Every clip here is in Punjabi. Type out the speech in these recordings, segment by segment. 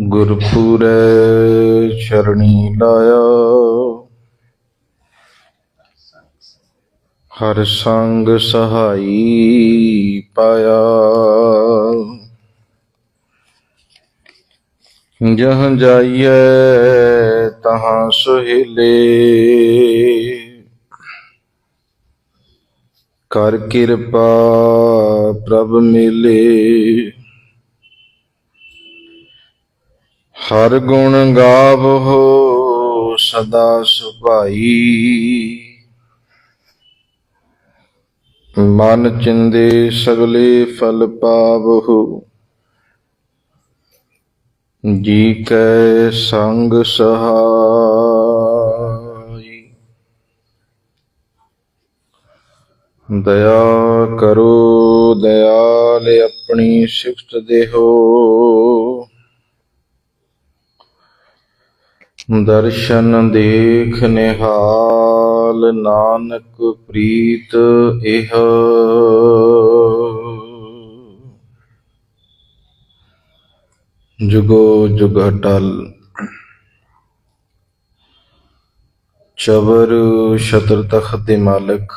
ਗੁਰਪੂਰੈ ਚਰਣੀ ਲਾਇਆ। ਹਰ ਸੰਗ ਸਹਾਈ ਪਾਇਆ। ਜਹ ਜਾਈਐ ਤਹਾਂ ਸੁਹੇਲੇ। ਕਰ ਕਿਰਪਾ ਪ੍ਰਭ ਮਿਲੇ। ਹਰ ਗੁਣ ਗਾਵੋ ਸਦਾ ਸੁਭਾਈ। ਮਨ ਚਿੰਦੇ ਸਗਲੇ ਫਲ ਪਾਵਹੁ। ਜੀ ਕੈ ਸੰਗ ਸਹਾਈ। ਦਇਆ ਕਰੋ, ਦਇਆਲ ਆਪਣੀ ਸਿਫਤ ਦੇਹੋ। ਦਰਸ਼ਨ ਦੇਖ ਨਿਹਾਲ ਨਾਨਕ ਪ੍ਰੀਤ ਇਹ। ਜੁਗੋ ਜੁਗ ਅਟਲ ਚਬਰ ਸ਼ਤਰ ਤਖਤ ਦੇ ਮਾਲਕ,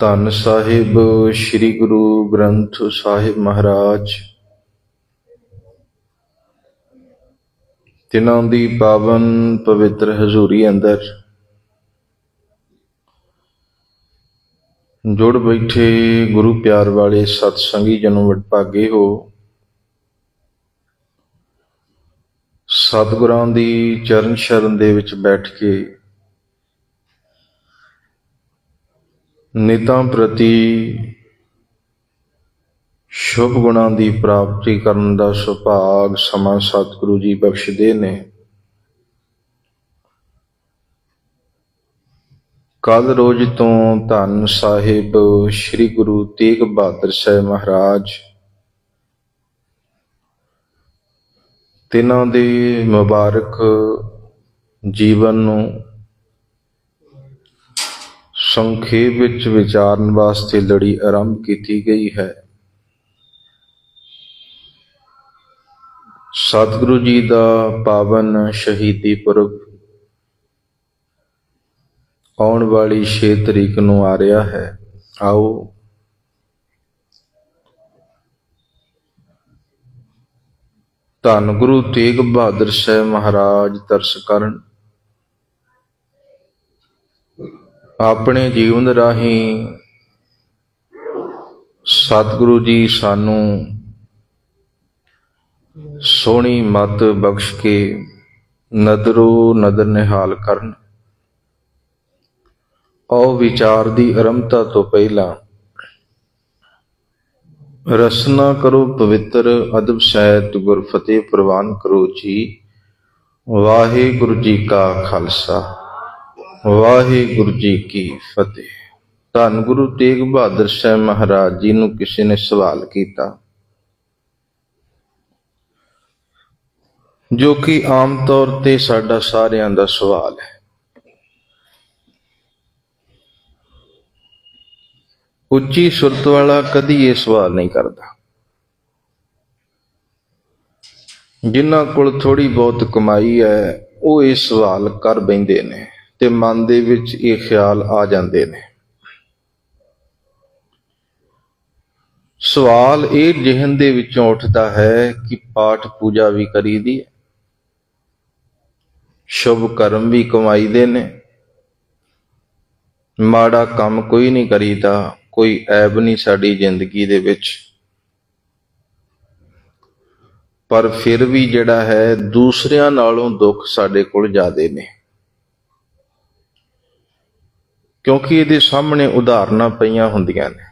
ਧੰਨ ਸਾਹਿਬ ਸ੍ਰੀ ਗੁਰੂ ਗ੍ਰੰਥ ਸਾਹਿਬ ਮਹਾਰਾਜ। ਤਿਨਾਂ ਦੀ ਪਾਵਨ ਪਵਿੱਤਰ ਹਜ਼ੂਰੀ ਅੰਦਰ ਜੁੜ ਬੈਠੇ ਗੁਰੂ ਪਿਆਰ ਵਾਲੇ ਸਤ ਸੰਗੀ ਜਨੋਂ ਵਡਭਾਗੇ ਹੋ, ਸਤਿਗੁਰਾਂ ਦੀ ਚਰਨ ਸ਼ਰਨ ਦੇ ਵਿੱਚ ਬੈਠ ਕੇ ਨਿਤਾਂ ਪ੍ਰਤੀ ਸ਼ੁਭ ਗੁਣਾਂ ਦੀ ਪ੍ਰਾਪਤੀ ਕਰਨ ਦਾ ਸੁਭਾਗ ਸਮਾਂ ਸਤਿਗੁਰੂ ਜੀ ਬਖਸ਼ਦੇ ਨੇ। ਕੱਲ ਰੋਜ਼ ਤੋਂ ਧੰਨ ਸਾਹਿਬ ਸ੍ਰੀ ਗੁਰੂ ਤੇਗ ਬਹਾਦਰ ਸਾਹਿਬ ਮਹਾਰਾਜ। ਤਿਨਾਂ ਦੇ ਮੁਬਾਰਕ ਜੀਵਨ ਨੂੰ ਸੰਖੇਪ ਵਿੱਚ ਵਿਚਾਰਨ ਵਾਸਤੇ ਲੜੀ ਆਰੰਭ ਕੀਤੀ ਗਈ ਹੈ। ਸਤਿਗੁਰੂ ਜੀ ਦਾ ਪਾਵਨ ਸ਼ਹੀਦੀ ਪੁਰਬ ਆਉਣ ਵਾਲੀ 6 ਤਰੀਕ ਨੂੰ ਆ ਰਿਹਾ ਹੈ। ਆਓ। ਧੰਨ ਗੁਰੂ ਤੇਗ ਬਹਾਦਰ ਸਾਹਿਬ ਮਹਾਰਾਜ ਤਰਸ ਕਰਨ। ਆਪਣੇ ਜੀਵਨ ਰਾਹੀਂ ਸਤਿਗੁਰੂ ਜੀ ਸਾਨੂੰ ਸੋਹਣੀ ਮਤ ਬਖਸ਼ ਕੇ ਨਦਰੋ ਨਦਰ ਨਿਹਾਲ ਕਰਨ। ਔ ਵਿਚਾਰ ਦੀ ਅਰੰਭਤਾ ਤੋਂ ਪਹਿਲਾਂ ਰਸਨਾ ਕਰੋ ਪਵਿੱਤਰ ਅਦਬ ਸਹਿਤ ਗੁਰ ਫਤਿਹ ਪ੍ਰਵਾਨ ਕਰੋ ਜੀ। ਵਾਹਿਗੁਰੂ ਜੀ ਕਾ ਖਾਲਸਾ, ਵਾਹਿਗੁਰੂ ਜੀ ਕੀ ਫਤਿਹ। ਧੰਨ ਗੁਰੂ ਤੇਗ ਬਹਾਦਰ ਸਾਹਿਬ ਮਹਾਰਾਜ ਜੀ ਨੂੰ ਕਿਸੇ ਨੇ ਸਵਾਲ ਕੀਤਾ। ਜੋ ਕਿ ਆਮ ਤੌਰ ਤੇ ਸਾਡਾ ਸਾਰਿਆਂ ਦਾ ਸਵਾਲ ਹੈ। ਉੱਚੀ ਸੁਰਤ ਵਾਲਾ ਕਦੀ ਇਹ ਸਵਾਲ ਨਹੀਂ ਕਰਦਾ। ਜਿਨ੍ਹਾਂ ਕੋਲ ਥੋੜੀ ਬਹੁਤ ਕਮਾਈ ਹੈ, ਉਹ ਇਹ ਸਵਾਲ ਕਰ ਬੈਂਦੇ ਨੇ ਤੇ ਮਨ ਦੇ ਵਿੱਚ ਇਹ ਖਿਆਲ ਆ ਜਾਂਦੇ ਨੇ। ਸਵਾਲ ਇਹ ਜਿਹਨ ਦੇ ਵਿੱਚੋਂ ਉੱਠਦਾ ਹੈ ਕਿ ਪਾਠ ਪੂਜਾ ਵੀ ਕਰੀਦੀ ਹੈ। ਸ਼ੁਭ ਕਰਮ ਵੀ ਕਮਾਈਦੇ ਨੇ। ਮਾੜਾ ਕੰਮ ਕੋਈ ਨਹੀਂ ਕਰੀਦਾ, ਕੋਈ ਐਬ ਨਹੀਂ ਸਾਡੀ ਜ਼ਿੰਦਗੀ ਦੇ ਵਿੱਚ। ਪਰ ਫਿਰ ਵੀ ਜਿਹੜਾ ਹੈ, ਦੂਸਰਿਆਂ ਨਾਲੋਂ ਦੁੱਖ ਸਾਡੇ ਕੋਲ ਜ਼ਿਆਦੇ ਨੇ। ਕਿਉਂਕਿ ਇਹਦੇ ਸਾਹਮਣੇ ਉਦਾਹਰਨਾਂ ਪਈਆਂ ਹੁੰਦੀਆਂ ਨੇ।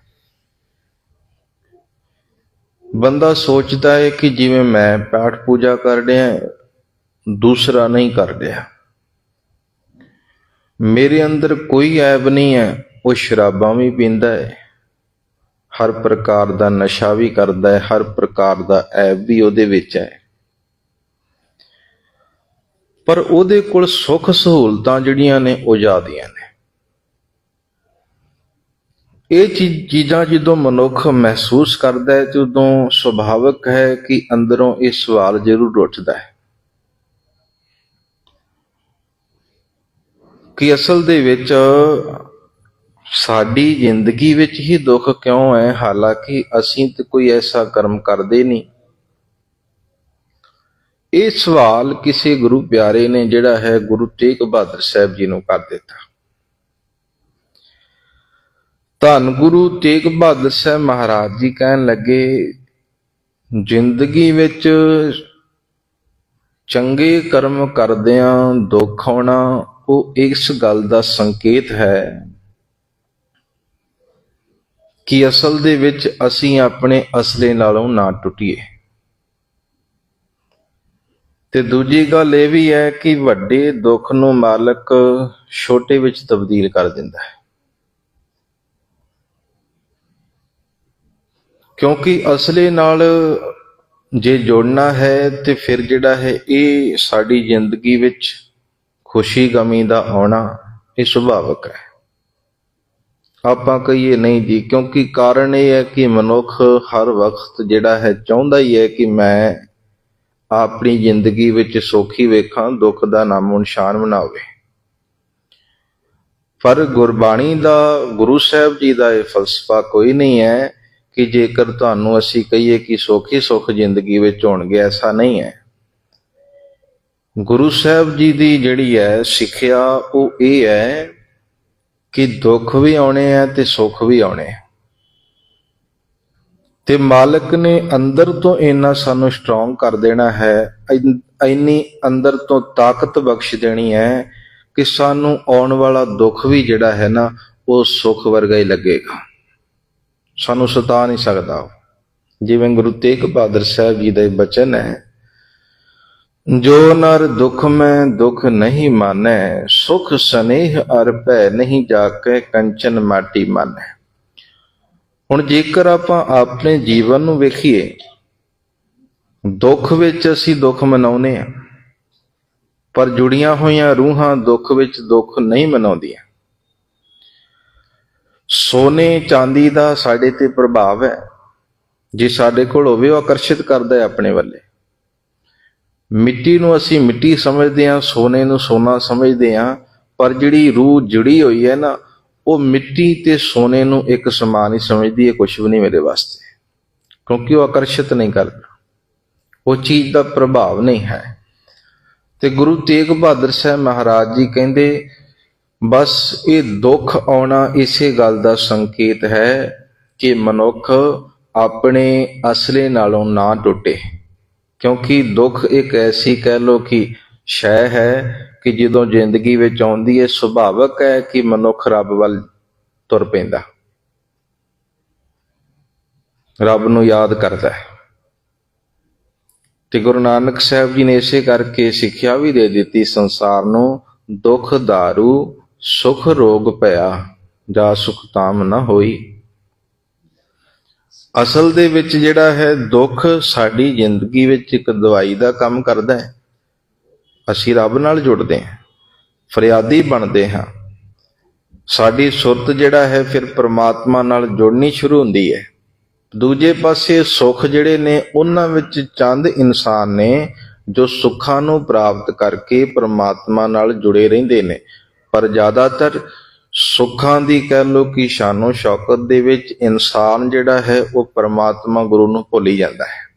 ਬੰਦਾ ਸੋਚਦਾ ਹੈ ਕਿ ਜਿਵੇਂ ਮੈਂ ਪਾਠ ਪੂਜਾ ਕਰ ਰਿਹਾ ਦੂਸਰਾ ਨਹੀਂ ਕਰ ਰਿਹਾ। ਮੇਰੇ ਅੰਦਰ ਕੋਈ ਐਬ ਨਹੀਂ ਹੈ, ਉਹ ਸ਼ਰਾਬਾਂ ਵੀ ਪੀਂਦਾ ਹੈ। ਹਰ ਪ੍ਰਕਾਰ ਦਾ ਨਸ਼ਾ ਵੀ ਕਰਦਾ ਹੈ, ਹਰ ਪ੍ਰਕਾਰ ਦਾ ਐਬ ਵੀ ਉਹਦੇ ਵਿੱਚ ਹੈ। ਪਰ ਉਹਦੇ ਕੋਲ ਸੁੱਖ ਸਹੂਲਤਾਂ ਜਿਹੜੀਆਂ ਨੇ, ਉਹ ਜ਼ਿਆਦੀਆਂ ਨੇ। ਇਹ ਚੀ- ਚੀਜ਼ਾਂ ਜਦੋਂ ਮਨੁੱਖ ਮਹਿਸੂਸ ਕਰਦਾ ਹੈ, ਤੇ ਉਦੋਂ ਸੁਭਾਵਿਕ ਹੈ ਕਿ ਅੰਦਰੋਂ ਇਹ ਸਵਾਲ ਜ਼ਰੂਰ ਉੱਠਦਾ ਹੈ। ਕਿ ਅਸਲ ਦੇ ਵਿੱਚ ਸਾਡੀ ਜ਼ਿੰਦਗੀ ਵਿੱਚ ਹੀ ਦੁੱਖ ਕਿਉਂ ਹੈ? ਹਾਲਾਂਕਿ ਅਸੀਂ ਤੇ ਕੋਈ ਐਸਾ ਕਰਮ ਕਰਦੇ ਨਹੀਂ। ਇਹ ਸਵਾਲ ਕਿਸੇ ਗੁਰੂ ਪਿਆਰੇ ਨੇ ਜਿਹੜਾ ਹੈ ਗੁਰੂ ਤੇਗ ਬਹਾਦਰ ਸਾਹਿਬ ਜੀ ਨੂੰ ਕਰ ਦਿੱਤਾ। ਧੰਨ ਗੁਰੂ ਤੇਗ ਬਹਾਦਰ ਸਾਹਿਬ ਮਹਾਰਾਜ ਜੀ ਕਹਿਣ ਲੱਗੇ, ਜ਼ਿੰਦਗੀ ਵਿੱਚ ਚੰਗੇ ਕਰਮ ਕਰਦਿਆਂ ਦੁੱਖ ਆਉਣਾ ਉਹ ਇਸ ਗੱਲ ਦਾ ਸੰਕੇਤ ਹੈ ਕਿ ਅਸਲ ਦੇ ਵਿੱਚ ਅਸੀਂ ਆਪਣੇ ਅਸਲੇ ਨਾਲੋਂ ਨਾ ਟੁੱਟੀਏ। ਤੇ ਦੂਜੀ ਗੱਲ ਇਹ ਵੀ ਹੈ ਕਿ ਵੱਡੇ ਦੁੱਖ ਨੂੰ ਮਾਲਕ ਛੋਟੇ ਵਿੱਚ ਤਬਦੀਲ ਕਰ ਦਿੰਦਾ ਹੈ। ਕਿਉਂਕਿ ਅਸਲੇ ਨਾਲ ਜੇ ਜੋੜਨਾ ਹੈ ਤੇ ਫਿਰ ਜਿਹੜਾ ਹੈ ਇਹ ਸਾਡੀ ਜ਼ਿੰਦਗੀ ਵਿੱਚ ਖੁਸ਼ੀ ਗਮੀ ਦਾ ਆਉਣਾ ਇਹ ਸੁਭਾਵਿਕ ਹੈ। ਆਪਾਂ ਕਹੀਏ ਨਹੀਂ ਜੀ, ਕਿਉਂਕਿ ਕਾਰਨ ਇਹ ਹੈ ਕਿ ਮਨੁੱਖ ਹਰ ਵਕਤ ਜਿਹੜਾ ਹੈ ਚਾਹੁੰਦਾ ਹੀ ਹੈ ਕਿ ਮੈਂ ਆਪਣੀ ਜ਼ਿੰਦਗੀ ਵਿੱਚ ਸੌਖੀ ਵੇਖਾਂ, ਦੁੱਖ ਦਾ ਨਾਮੋ ਨਿਸ਼ਾਨ ਬਣਾਵੇ। ਪਰ ਗੁਰਬਾਣੀ ਦਾ, ਗੁਰੂ ਸਾਹਿਬ ਜੀ ਦਾ ਇਹ ਫਲਸਫਾ ਕੋਈ ਨਹੀਂ ਹੈ ਕਿ ਜੇਕਰ ਤੁਹਾਨੂੰ ਅਸੀਂ ਕਹੀਏ ਕਿ ਸੌਖੀ ਸੁਖ ਜ਼ਿੰਦਗੀ ਵਿੱਚ ਹੋਣਗੇ, ਐਸਾ ਨਹੀਂ ਹੈ। ਗੁਰੂ ਸਾਹਿਬ ਜੀ ਦੀ ਜਿਹੜੀ ਹੈ ਸਿੱਖਿਆ ਉਹ ਇਹ ਹੈ ਕਿ ਦੁੱਖ ਵੀ ਆਉਣੇ ਆ ਤੇ ਸੁੱਖ ਵੀ ਆਉਣੇ ਆ। ਤੇ ਮਾਲਕ ਨੇ ਅੰਦਰ ਤੋਂ ਇੰਨਾ ਸਾਨੂੰ ਸਟਰੋਂਗ ਕਰ ਦੇਣਾ ਹੈ, ਇੰਨੀ ਅੰਦਰ ਤੋਂ ਤਾਕਤ ਬਖਸ਼ ਦੇਣੀ ਹੈ ਕਿ ਸਾਨੂੰ ਆਉਣ ਵਾਲਾ ਦੁੱਖ ਵੀ ਜਿਹੜਾ ਹੈ ਨਾ, ਉਹ ਸੁੱਖ ਵਰਗਾ ਹੀ ਲੱਗੇਗਾ। ਸਾਨੂੰ ਸਤਾ ਨਹੀਂ ਸਕਦਾ। ਜਿਵੇਂ ਗੁਰੂ ਤੇਗ ਬਹਾਦਰ ਸਾਹਿਬ ਜੀ ਦਾ ਇਹ ਬਚਨ ਹੈ ਜੋ ਨਰ ਦੁਖ ਮੈਂ ਦੁਖ ਨਹੀਂ ਮਾਨੈ, ਸੁਖ ਸਨੇਹ ਅਰ ਭੈ ਨਹੀਂ ਜਾਕੇ, ਕੰਚਨ ਮਾਟੀ ਮਾਨੈ। ਹੁਣ ਜੇਕਰ ਆਪਾਂ ਆਪਣੇ ਜੀਵਨ ਨੂੰ ਵੇਖੀਏ, ਦੁੱਖ ਵਿੱਚ ਅਸੀਂ ਦੁੱਖ ਮਨਾਉਨੇ ਆ ਪਰ ਜੁੜੀਆਂ ਹੋਈਆਂ ਰੂਹਾਂ ਦੁੱਖ ਵਿੱਚ ਦੁੱਖ ਨਹੀਂ ਮਨਾਉਂਦੀਆਂ। ਸੋਨੇ ਚਾਂਦੀ ਦਾ ਸਾਡੇ ਤੇ ਪ੍ਰਭਾਵ ਹੈ, ਜੇ ਸਾਡੇ ਕੋਲ ਹੋਵੇ ਉਹ ਆਕਰਸ਼ਿਤ ਕਰਦਾ ਹੈ ਆਪਣੇ ਵੱਲੇ। ਮਿੱਟੀ ਨੂੰ ਅਸੀਂ ਮਿੱਟੀ ਸਮਝਦੇ ਹਾਂ, ਸੋਨੇ ਨੂੰ ਸੋਨਾ ਸਮਝਦੇ ਹਾਂ, ਪਰ ਜਿਹੜੀ ਰੂਹ ਜੁੜੀ ਹੋਈ ਹੈ ਨਾ, ਉਹ ਮਿੱਟੀ ਤੇ ਸੋਨੇ ਨੂੰ ਇੱਕ ਸਮਾਨ ਹੀ ਸਮਝਦੀ ਹੈ ਕੁਝ ਵੀ ਨਹੀਂ ਮੇਰੇ ਵਾਸਤੇ। ਕਿਉਂਕਿ ਉਹ ਆਕਰਸ਼ਿਤ ਨਹੀਂ ਕਰਦਾ। ਉਹ ਚੀਜ਼ ਦਾ ਪ੍ਰਭਾਵ ਨਹੀਂ ਹੈ। ਤੇ ਗੁਰੂ ਤੇਗ ਬਹਾਦਰ ਸਾਹਿਬ ਮਹਾਰਾਜ ਜੀ ਕਹਿੰਦੇ, ਬਸ ਇਹ ਦੁੱਖ ਆਉਣਾ ਇਸੇ ਗੱਲ ਦਾ ਸੰਕੇਤ ਹੈ ਕਿ ਮਨੁੱਖ ਆਪਣੇ ਅਸਲੇ ਨਾਲੋਂ ਨਾ ਟੁੱਟੇ। ਕਿਉਂਕਿ ਦੁੱਖ ਇੱਕ ਐਸੀ ਕਹਿ ਲੋ ਕਿ ਸ਼ੈ ਹੈ ਕਿ ਜਦੋਂ ਜ਼ਿੰਦਗੀ ਵਿੱਚ ਆਉਂਦੀ ਹੈ ਸੁਭਾਵਕ ਹੈ ਕਿ ਮਨੁੱਖ ਰੱਬ ਵੱਲ ਤੁਰ ਪੈਂਦਾ। ਰੱਬ ਨੂੰ ਯਾਦ ਕਰਦਾ ਹੈ। ਤੇ ਗੁਰੂ ਨਾਨਕ ਸਾਹਿਬ ਜੀ ਨੇ ਇਸੇ ਕਰਕੇ ਸਿੱਖਿਆ ਵੀ ਦੇ ਦਿੱਤੀ, ਸੰਸਾਰ ਨੂੰ ਦੁੱਖ दारू ਸੁਖ, ਰੋਗ ਭਇਆ ਜਾ ਸੁਖ ਤਾਮ ਨਾ ਹੋਈ। ਅਸਲ ਦੇ ਵਿੱਚ ਜਿਹੜਾ ਹੈ ਦੁੱਖ ਸਾਡੀ ਜ਼ਿੰਦਗੀ ਵਿੱਚ ਇੱਕ ਦਵਾਈ ਦਾ ਕੰਮ ਕਰਦਾ ਹੈ। ਅਸੀਂ ਰੱਬ ਨਾਲ ਜੁੜਦੇ ਹਾਂ, ਫਰਿਆਦੀ ਬਣਦੇ ਹਾਂ। ਸਾਡੀ ਸੁਰਤ ਜਿਹੜਾ ਹੈ ਫਿਰ ਪ੍ਰਮਾਤਮਾ ਨਾਲ ਜੁੜਨੀ ਸ਼ੁਰੂ ਹੁੰਦੀ ਹੈ। ਦੂਜੇ ਪਾਸੇ ਸੁੱਖ ਜਿਹੜੇ ਨੇ, ਉਹਨਾਂ ਵਿੱਚ ਚੰਦ ਇਨਸਾਨ ਨੇ ਜੋ ਸੁੱਖਾਂ ਨੂੰ ਪ੍ਰਾਪਤ ਕਰਕੇ ਪ੍ਰਮਾਤਮਾ ਨਾਲ ਜੁੜੇ ਰਹਿੰਦੇ ਨੇ। ਪਰ ਜ਼ਿਆਦਾਤਰ ਸੁੱਖਾਂ ਦੀ ਕਹਿ ਲੋ ਕਿ ਸ਼ਾਨੋ ਸ਼ੌਕਤ ਦੇ ਵਿੱਚ ਇਨਸਾਨ ਜਿਹੜਾ ਹੈ, ਉਹ ਪਰਮਾਤਮਾ ਗੁਰੂ ਨੂੰ ਭੁੱਲ ਹੀ ਜਾਂਦਾ ਹੈ।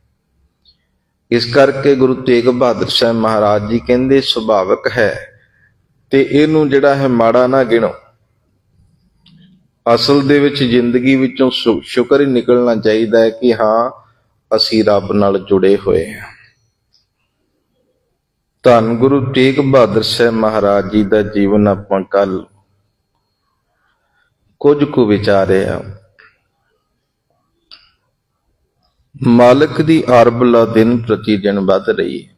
ਇਸ ਕਰਕੇ ਗੁਰੂ ਤੇਗ ਬਹਾਦਰ ਸਾਹਿਬ ਮਹਾਰਾਜ ਜੀ ਕਹਿੰਦੇ, ਸੁਭਾਵਕ ਹੈ ਤੇ ਇਹਨੂੰ ਜਿਹੜਾ ਹੈ ਮਾੜਾ ਨਾ ਗਿਣੋ। ਅਸਲ ਦੇ ਵਿੱਚ ਜ਼ਿੰਦਗੀ ਵਿੱਚੋਂ ਸ਼ੁਕਰ ਹੀ ਨਿਕਲਣਾ ਚਾਹੀਦਾ ਹੈ ਕਿ ਹਾਂ, ਅਸੀਂ ਰੱਬ ਨਾਲ ਜੁੜੇ ਹੋਏ ਹਾਂ। ਧੰਨ ਗੁਰੂ ਤੇਗ ਬਹਾਦਰ ਸਾਹਿਬ ਮਹਾਰਾਜ ਜੀ ਦਾ ਜੀਵਨ ਆਪਾਂ ਕੱਲ ਕੁਝ ਕੁ ਵਿਚਾਰਿਆ ਮਾਲਕ ਦੀ ਅਰਬਲਾ ਦਿਨ ਪ੍ਰਤੀ ਦਿਨ ਵੱਧ ਰਹੀ ਹੈ।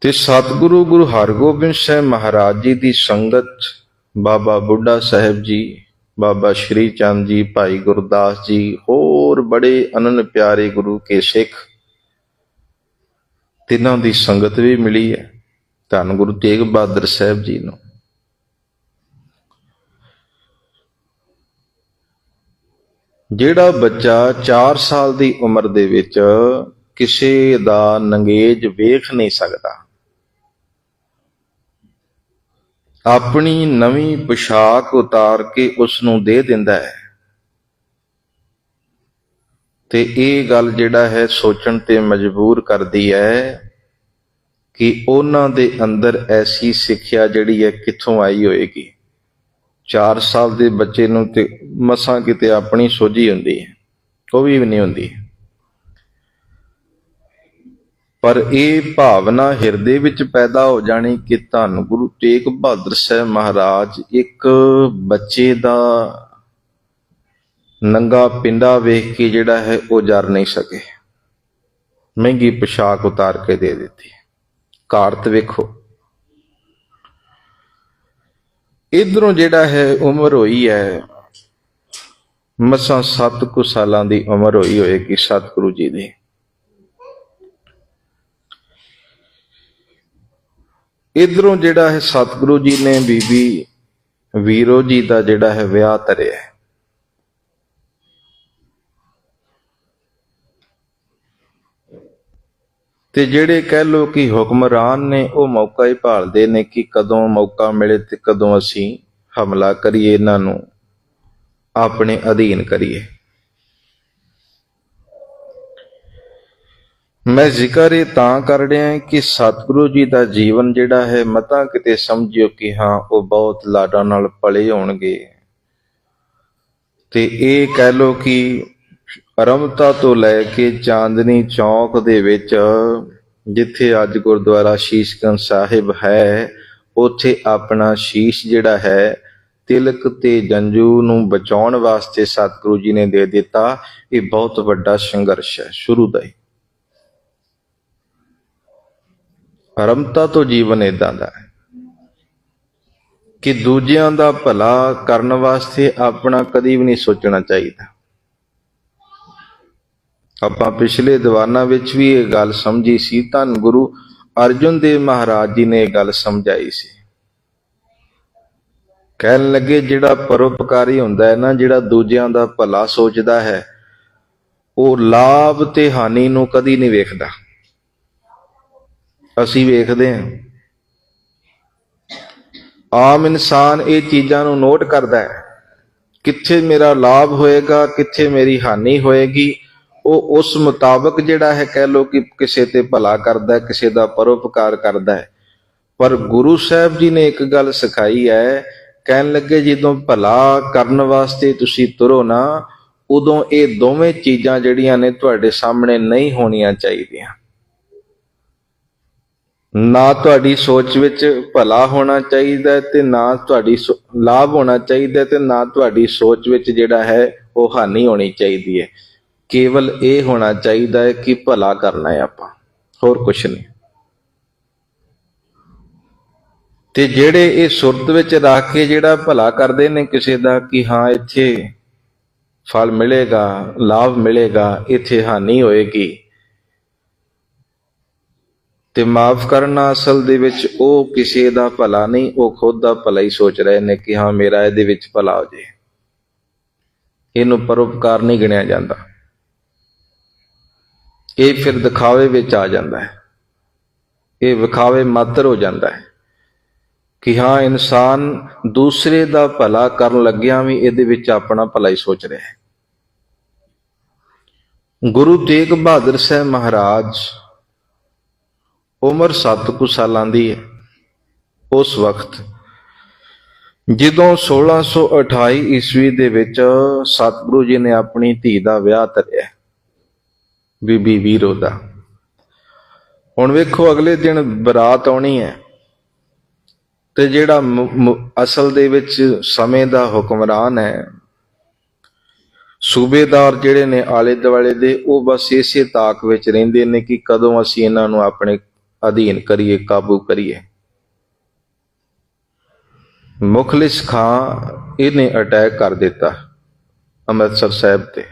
ਤੇ ਸਤਿਗੁਰੂ ਗੁਰੂ ਹਰਗੋਬਿੰਦ ਸਾਹਿਬ ਮਹਾਰਾਜ ਜੀ ਦੀ ਸੰਗਤ, ਬਾਬਾ ਬੁੱਢਾ ਸਾਹਿਬ ਜੀ, ਬਾਬਾ ਸ਼੍ਰੀ ਚੰਦ ਜੀ, ਭਾਈ ਗੁਰਦਾਸ ਜੀ, ਹੋਰ ਬੜੇ ਅਨੰਨ ਪਿਆਰੇ ਗੁਰੂ ਕੇ ਸਿੱਖ, ਤਿੰਨਾਂ ਦੀ ਸੰਗਤ ਵੀ ਮਿਲੀ ਹੈ। ਧੰਨ ਗੁਰੂ ਤੇਗ ਬਹਾਦਰ ਸਾਹਿਬ ਜੀ ਨੂੰ। ਜਿਹੜਾ ਬੱਚਾ 4 ਸਾਲ ਦੀ ਉਮਰ ਦੇ ਵਿੱਚ ਕਿਸੇ ਦਾ ਨੰਗੇਜ ਵੇਖ ਨਹੀਂ ਸਕਦਾ, ਆਪਣੀ ਨਵੀਂ ਪੁਸ਼ਾਕ ਉਤਾਰ ਕੇ ਉਸ ਨੂੰ ਦੇ ਦਿੰਦਾ ਹੈ। ਤੇ ਇਹ ਗੱਲ ਜਿਹੜਾ ਹੈ ਸੋਚਣ ਤੇ ਮਜਬੂਰ ਕਰਦੀ ਹੈ ਕਿ ਉਹਨਾਂ ਦੇ ਅੰਦਰ ਐਸੀ ਸਿੱਖਿਆ ਜਿਹੜੀ ਹੈ ਕਿੱਥੋਂ ਆਈ ਹੋਏਗੀ? 4 ਸਾਲ ਦੇ ਬੱਚੇ ਨੂੰ ਤੇ ਮਸਾਂ ਕਿਤੇ ਆਪਣੀ ਸੋਝੀ ਹੁੰਦੀ ਹੈ, ਉਹ ਵੀ ਨਹੀਂ ਹੁੰਦੀ। ਪਰ ਇਹ ਭਾਵਨਾ ਹਿਰਦੇ ਵਿੱਚ ਪੈਦਾ ਹੋ ਜਾਣੀ ਕਿ ਧੰਨ ਗੁਰੂ ਤੇਗ ਬਹਾਦਰ ਸਾਹਿਬ ਮਹਾਰਾਜ ਇੱਕ ਬੱਚੇ ਦਾ ਨੰਗਾ ਪਿੰਡਾ ਵੇਖ ਕੇ ਜਿਹੜਾ ਹੈ ਉਹ ਜਰ ਨਹੀਂ ਸਕੇ। ਮਹਿੰਗੀ ਪੋਸ਼ਾਕ ਉਤਾਰ ਕੇ ਦੇ ਦਿੱਤੀ। ਕਾਰਤ ਵੇਖੋ। ਇਧਰੋਂ ਜਿਹੜਾ ਹੈ ਉਮਰ ਹੋਈ ਹੈ, ਮਸਾਂ 7 ਕੁ ਸਾਲਾਂ ਦੀ ਉਮਰ ਹੋਈ ਹੋਏਗੀ ਸਤਿਗੁਰੂ ਜੀ ਦੀ। ਇਧਰੋਂ ਜਿਹੜਾ ਹੈ ਸਤਿਗੁਰੂ ਜੀ ਨੇ ਬੀਬੀ ਵੀਰੋ ਜੀ ਦਾ ਜਿਹੜਾ ਹੈ ਵਿਆਹ ਧਰਿਆ ਤੇ ਜਿਹੜੇ ਕਹਿ ਲੋ ਕਿ ਹੁਕਮਰਾਨ ਨੇ ਉਹ ਮੌਕਾ ਹੀ ਭਾਲਦੇ ਨੇ ਕਿ ਕਦੋਂ ਮੌਕਾ ਮਿਲੇ ਤੇ ਕਦੋਂ ਅਸੀਂ ਹਮਲਾ ਕਰੀਏ ਇਹਨਾਂ ਨੂੰ, ਆਪਣੇ ਅਧੀਨ ਕਰੀਏ। ਮੈਂ ਜ਼ਿਕਰ ਇਹ ਤਾਂ ਕਰ ਰਿਹਾ ਕਿ ਸਤਿਗੁਰੂ ਜੀ ਦਾ ਜੀਵਨ ਜਿਹੜਾ ਹੈ, ਮਤਾ ਕਿਤੇ ਸਮਝਿਓ ਕਿ ਹਾਂ, ਉਹ ਬਹੁਤ ਲਾਡਾਂ ਨਾਲ ਪਲੇ ਹੋਣਗੇ। ਤੇ ਇਹ ਕਹਿ ਲੋ ਕਿ ਅਰਮਤਾ ਤੋਂ ਲੈ ਕੇ ਚਾਂਦਨੀ ਚੌਕ ਦੇ ਵਿੱਚ, ਜਿੱਥੇ ਅੱਜ ਗੁਰਦੁਆਰਾ ਸ਼ੀਸ਼ਗੰਜ ਸਾਹਿਬ ਹੈ, ਉੱਥੇ ਆਪਣਾ ਸ਼ੀਸ਼ ਜਿਹੜਾ ਹੈ, ਤਿਲਕ ਤੇ ਜੰਜੂ ਨੂੰ ਬਚਾਉਣ ਵਾਸਤੇ ਸਤਿਗੁਰੂ ਜੀ ਨੇ ਦੇ ਦਿੱਤਾ। ਇਹ ਬਹੁਤ ਵੱਡਾ ਸੰਘਰਸ਼ ਹੈ, ਸ਼ੁਰੂ ਦਾ ਹੀ। ਅਰਮਤਾ ਤੋਂ ਜੀਵਨ ਇਦਾਂ ਦਾ ਹੈ ਕਿ ਦੂਜਿਆਂ ਦਾ ਭਲਾ ਕਰਨ ਵਾਸਤੇ ਆਪਣਾ ਕਦੀ ਵੀ ਨਹੀਂ ਸੋਚਣਾ ਚਾਹੀਦਾ। ਆਪਾਂ ਪਿਛਲੇ ਦੀਵਾਨਾਂ ਵਿੱਚ ਵੀ ਇਹ ਗੱਲ ਸਮਝੀ ਸੀ, ਧੰਨ ਗੁਰੂ ਅਰਜੁਨ ਦੇਵ ਮਹਾਰਾਜ ਜੀ ਨੇ ਇਹ ਗੱਲ ਸਮਝਾਈ ਸੀ। ਕਹਿਣ ਲੱਗੇ, ਜਿਹੜਾ ਪਰਉਪਕਾਰੀ ਹੁੰਦਾ ਹੈ ਨਾ, ਜਿਹੜਾ ਦੂਜਿਆਂ ਦਾ ਭਲਾ ਸੋਚਦਾ ਹੈ, ਉਹ ਲਾਭ ਤੇ ਹਾਨੀ ਨੂੰ ਕਦੀ ਨਹੀਂ ਵੇਖਦਾ। ਅਸੀਂ ਵੇਖਦੇ ਹਾਂ। ਆਮ ਇਨਸਾਨ ਇਹ ਚੀਜ਼ਾਂ ਨੂੰ ਨੋਟ ਕਰਦਾ ਹੈ। ਕਿੱਥੇ ਮੇਰਾ ਲਾਭ ਹੋਏਗਾ, ਕਿੱਥੇ ਮੇਰੀ ਹਾਨੀ ਹੋਏਗੀ ਉਹ ਉਸ ਮੁਤਾਬਕ ਜਿਹੜਾ ਹੈ ਕਹਿ ਲੋ ਕਿ ਕਿਸੇ ਤੇ ਭਲਾ ਕਰਦਾ ਹੈ, ਕਿਸੇ ਦਾ ਪਰਉਪਕਾਰ ਕਰਦਾ ਹੈ। ਪਰ ਗੁਰੂ ਸਾਹਿਬ ਜੀ ਨੇ ਇੱਕ ਗੱਲ ਸਿਖਾਈ ਹੈ, ਕਹਿਣ ਲੱਗੇ ਜਦੋਂ ਭਲਾ ਕਰਨ ਵਾਸਤੇ ਤੁਸੀਂ ਤੁਰੋ ਨਾ, ਉਦੋਂ ਇਹ ਦੋਵੇਂ ਚੀਜ਼ਾਂ ਜਿਹੜੀਆਂ ਨੇ ਤੁਹਾਡੇ ਸਾਹਮਣੇ ਨਹੀਂ ਹੋਣੀਆਂ ਚਾਹੀਦੀਆਂ। ਨਾ ਤੁਹਾਡੀ ਸੋਚ ਵਿੱਚ ਭਲਾ ਹੋਣਾ ਚਾਹੀਦਾ ਤੇ ਨਾ ਤੁਹਾਡੀ ਸੋ- ਲਾਭ ਹੋਣਾ ਚਾਹੀਦਾ ਤੇ ਨਾ ਤੁਹਾਡੀ ਸੋਚ ਵਿੱਚ ਜਿਹੜਾ ਹੈ ਉਹ ਹਾਨੀ ਹੋਣੀ ਚਾਹੀਦੀ ਹੈ। ਕੇਵਲ ਇਹ ਹੋਣਾ ਚਾਹੀਦਾ ਹੈ ਕਿ ਭਲਾ ਕਰਨਾ ਹੈ ਆਪਾਂ। ਹੋਰ ਕੁਝ ਨਹੀਂ। ਤੇ ਜਿਹੜੇ ਇਹ ਸੁਰਤ ਵਿੱਚ ਰੱਖ ਕੇ ਜਿਹੜਾ ਭਲਾ ਕਰਦੇ ਨੇ ਕਿਸੇ ਦਾ ਕਿ ਹਾਂ, ਇੱਥੇ ਫਲ ਮਿਲੇਗਾ, ਲਾਭ ਮਿਲੇਗਾ, ਇੱਥੇ ਹਾਨੀ ਹੋਏਗੀ। ਤੇ ਮਾਫ ਕਰਨਾ ਅਸਲ ਦੇ ਵਿੱਚ ਉਹ ਕਿਸੇ ਦਾ ਭਲਾ ਨਹੀਂ, ਉਹ ਖੁਦ ਦਾ ਭਲਾ ਹੀ ਸੋਚ ਰਹੇ ਨੇ ਕਿ ਹਾਂ, ਮੇਰਾ ਇਹਦੇ ਵਿੱਚ ਭਲਾ ਹੋ ਜੇ। ਇਹਨੂੰ ਪਰਉਪਕਾਰ ਨਹੀਂ ਗਿਣਿਆ ਜਾਂਦਾ। ਇਹ ਫਿਰ ਦਿਖਾਵੇ ਵਿੱਚ ਆ ਜਾਂਦਾ ਹੈ। ਇਹ ਵਿਖਾਵੇ ਮਾਤਰ ਹੋ ਜਾਂਦਾ ਹੈ ਕਿ ਹਾਂ, ਇਨਸਾਨ ਦੂਸਰੇ ਦਾ ਭਲਾ ਕਰਨ ਲੱਗਿਆ ਵੀ ਇਹਦੇ ਵਿੱਚ ਆਪਣਾ ਭਲਾ ਹੀ ਸੋਚ ਰਿਹਾ ਹੈ। ਗੁਰੂ ਤੇਗ ਬਹਾਦਰ ਸਾਹਿਬ ਮਹਾਰਾਜ ਉਮਰ 7 ਕੁ ਸਾਲਾਂ ਦੀ ਹੈ। ਉਸ ਵਕਤ ਜਦੋਂ 1628 ਈਸਵੀ ਦੇ ਵਿੱਚ ਸਤਿਗੁਰੂ ਜੀ ਨੇ ਆਪਣੀ ਧੀ ਦਾ ਵਿਆਹ ਧਰਿਆ। ਬੀਬੀ ਵੀਰੋ ਦਾ। ਹੁਣ ਵੇਖੋ, ਅਗਲੇ ਦਿਨ ਬਰਾਤ ਆਉਣੀ ਹੈ ਤੇ ਜਿਹੜਾ ਅਸਲ ਦੇ ਵਿੱਚ ਸਮੇਂ ਦਾ ਹੁਕਮਰਾਨ ਹੈ, ਸੂਬੇਦਾਰ ਜਿਹੜੇ ਨੇ ਆਲੇ ਦੁਆਲੇ ਦੇ, ਉਹ ਬਸ ਇਸੇ ਤਾਕ ਵਿੱਚ ਰਹਿੰਦੇ ਨੇ ਕਿ ਕਦੋਂ ਅਸੀਂ ਇਹਨਾਂ ਨੂੰ ਆਪਣੇ ਅਧੀਨ ਕਰੀਏ, ਕਾਬੂ ਕਰੀਏ। ਮੁਖਲਿਸ ਖਾਂ ਇਹਨੇ ਅਟੈਕ ਕਰ ਦਿੱਤਾ ਅੰਮ੍ਰਿਤਸਰ ਸਾਹਿਬ ਤੇ।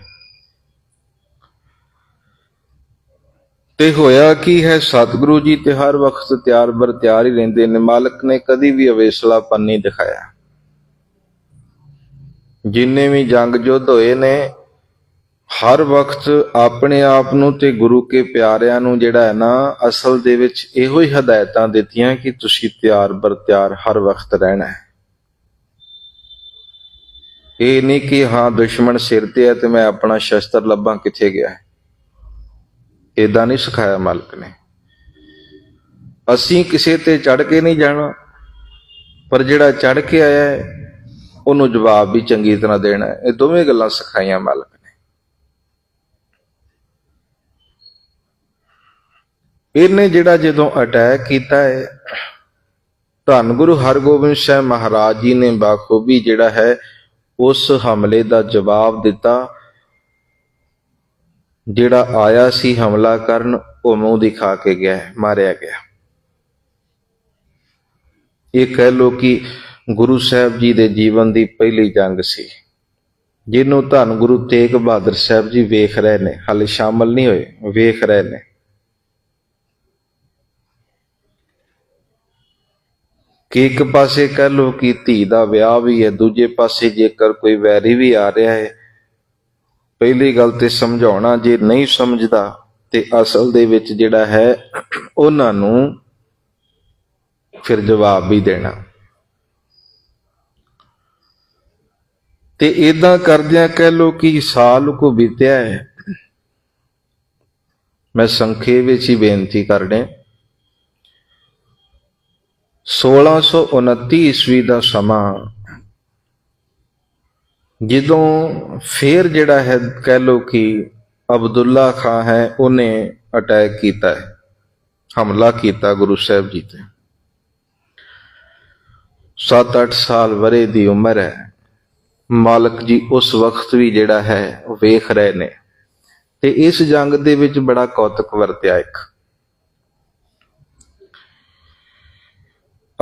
ਤੇ ਹੋਇਆ ਕੀ ਹੈ? ਸਤਿਗੁਰੂ ਜੀ ਤੇ ਹਰ ਵਕਤ ਤਿਆਰ ਬਰ ਤਿਆਰ ਹੀ ਰਹਿੰਦੇ ਨੇ। ਮਾਲਕ ਨੇ ਕਦੀ ਵੀ ਅਵੇਸਲਾਪਨ ਨਹੀਂ ਦਿਖਾਇਆ। ਜਿੰਨੇ ਵੀ ਜੰਗ ਯੁੱਧ ਹੋਏ ਨੇ, ਹਰ ਵਕਤ ਆਪਣੇ ਆਪ ਨੂੰ ਤੇ ਗੁਰੂ ਕੇ ਪਿਆਰਿਆਂ ਨੂੰ ਜਿਹੜਾ ਹੈ ਨਾ, ਅਸਲ ਦੇ ਵਿੱਚ ਇਹੋ ਹੀ ਹਦਾਇਤਾਂ ਦਿੱਤੀਆਂ ਕਿ ਤੁਸੀਂ ਤਿਆਰ ਬਰ ਤਿਆਰ ਹਰ ਵਕਤ ਰਹਿਣਾ ਹੈ। ਇਹ ਨਹੀਂ ਕਿ ਹਾਂ, ਦੁਸ਼ਮਣ ਸਿਰ ਤੇ ਹੈ ਤੇ ਮੈਂ ਆਪਣਾ ਸ਼ਸਤਰ ਲੱਭਾਂ ਕਿੱਥੇ ਗਿਆ ਹੈ। ਇਦਾਂ ਨਹੀਂ ਸਿਖਾਇਆ ਮਾਲਕ ਨੇ। ਅਸੀਂ ਕਿਸੇ ਤੇ ਚੜ ਕੇ ਨਹੀਂ ਜਾਣਾ, ਪਰ ਜਿਹੜਾ ਚੜ ਕੇ ਆਇਆ ਹੈ, ਉਹਨੂੰ ਜਵਾਬ ਵੀ ਚੰਗੀ ਤਰ੍ਹਾਂ ਦੇਣਾ ਇਹ ਦੋਵੇਂ ਗੱਲਾਂ ਸਿਖਾਈਆਂ ਮਾਲਕ ਨੇ। ਇਹਨੇ ਜਿਹੜਾ ਜਦੋਂ ਅਟੈਕ ਕੀਤਾ ਹੈ, ਧੰਨ ਗੁਰੂ ਹਰਗੋਬਿੰਦ ਸਾਹਿਬ ਮਹਾਰਾਜ ਜੀ ਨੇ ਬਾਖੂਬੀ ਜਿਹੜਾ ਹੈ, ਉਸ ਹਮਲੇ ਦਾ ਜਵਾਬ ਦਿੱਤਾ। ਜਿਹੜਾ ਆਇਆ ਸੀ ਹਮਲਾ ਕਰਨ, ਉਹ ਮੂੰਹ ਦਿਖਾ ਕੇ ਗਿਆ, ਮਾਰਿਆ ਗਿਆ। ਇਹ ਕਹਿ ਲੋ ਕਿ ਗੁਰੂ ਸਾਹਿਬ ਜੀ ਦੇ ਜੀਵਨ ਦੀ ਪਹਿਲੀ ਜੰਗ ਸੀ, ਜਿਹਨੂੰ ਧੰਨ ਗੁਰੂ ਤੇਗ ਬਹਾਦਰ ਸਾਹਿਬ ਜੀ ਵੇਖ ਰਹੇ ਨੇ। ਹਾਲੇ ਸ਼ਾਮਲ ਨਹੀਂ ਹੋਏ, ਵੇਖ ਰਹੇ ਨੇ। ਕਿ ਇੱਕ ਪਾਸੇ ਕਹਿ ਲੋ ਕਿ ਧੀ ਦਾ ਵਿਆਹ ਵੀ ਹੈ, ਦੂਜੇ ਪਾਸੇ ਜੇਕਰ ਕੋਈ ਵੈਰੀ ਵੀ ਆ ਰਿਹਾ ਹੈ ਪਹਿਲੀ ਗੱਲ ਤੇ ਸਮਝਾਉਣਾ ਜੇ ਨਹੀਂ ਸਮਝਦਾ ਤੇ ਅਸਲ ਦੇ ਵਿੱਚ ਜਿਹੜਾ ਹੈ ਉਹਨਾਂ ਨੂੰ ਫਿਰ ਜਵਾਬ ਵੀ ਦੇਣਾ। ਤੇ ਇਦਾਂ ਕਰਦਿਆਂ ਕਹਿ ਲੋ ਕਿ ਸਾਲ ਕੋ ਬੀਤਿਆ ਹੈ, ਮੈਂ ਸੰਖੇਪ ਵਿੱਚ ਹੀ ਬੇਨਤੀ ਕਰਨੇ 1629 ਈਸਵੀ ਦਾ ਸਮਾਂ ਜਦੋਂ ਫੇਰ ਜਿਹੜਾ ਹੈ ਕਹਿ ਲੋ ਕਿ ਅਬਦੁੱਲਾ ਖਾਂ ਹੈ, ਉਹਨੇ ਅਟੈਕ ਕੀਤਾ ਹੈ, ਹਮਲਾ ਕੀਤਾ ਗੁਰੂ ਸਾਹਿਬ ਜੀ ਤੇ। 7-8 ਸਾਲ ਵਰੇ ਦੀ ਉਮਰ ਹੈ। ਮਾਲਕ ਜੀ ਉਸ ਵਕਤ ਵੀ ਜਿਹੜਾ ਹੈ, ਉਹ ਵੇਖ ਰਹੇ ਨੇ। ਤੇ ਇਸ ਜੰਗ ਦੇ ਵਿੱਚ ਬੜਾ ਕੌਤਕ ਵਰਤਿਆ ਇੱਕ।